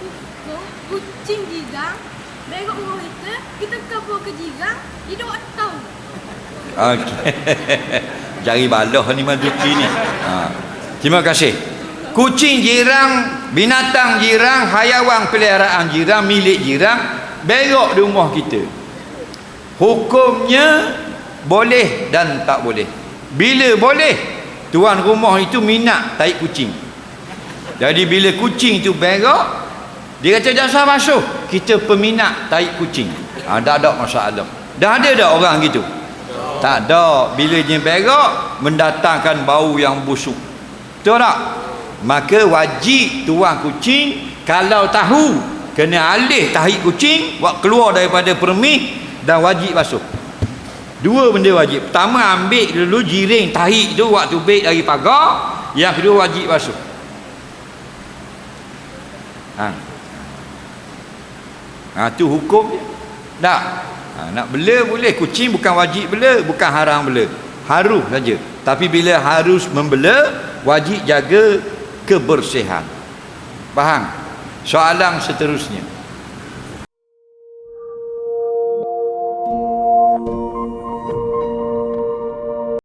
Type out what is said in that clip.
Hukum kucing jiran Berok rumah kita Kita kabur ke jiran Dia tak tahu Okey. Jari baloh ni Mazuki ni. Ha. Terima kasih. Kucing jirang, binatang jirang, hayawan peliharaan jirang, milik jirang, berok di rumah kita. Hukumnya boleh dan tak boleh. Bila boleh, tuan rumah itu minat taik kucing. Jadi bila kucing itu berok, dia kata jangan masuk. Kita peminat taik kucing. Ha, dah ada masalah. Dah ada dah orang gitu. Tak ada. Bila dia berak, mendatangkan bau yang busuk. Betul tak? Maka wajib tuan kucing, kalau tahu, kena alih tahi kucing, buat keluar daripada permih, dan wajib basuh. Dua benda wajib. Pertama, ambil dulu jiring tahi tu, waktu baik dari pagar. Yang kedua, wajib basuh. Ha. Ha, tu hukum dia. Tak. Ha, nak bela boleh. Kucing bukan wajib bela, bukan haram bela. Harus saja. Tapi bila harus membela, wajib jaga kebersihan. Faham? Soalan seterusnya.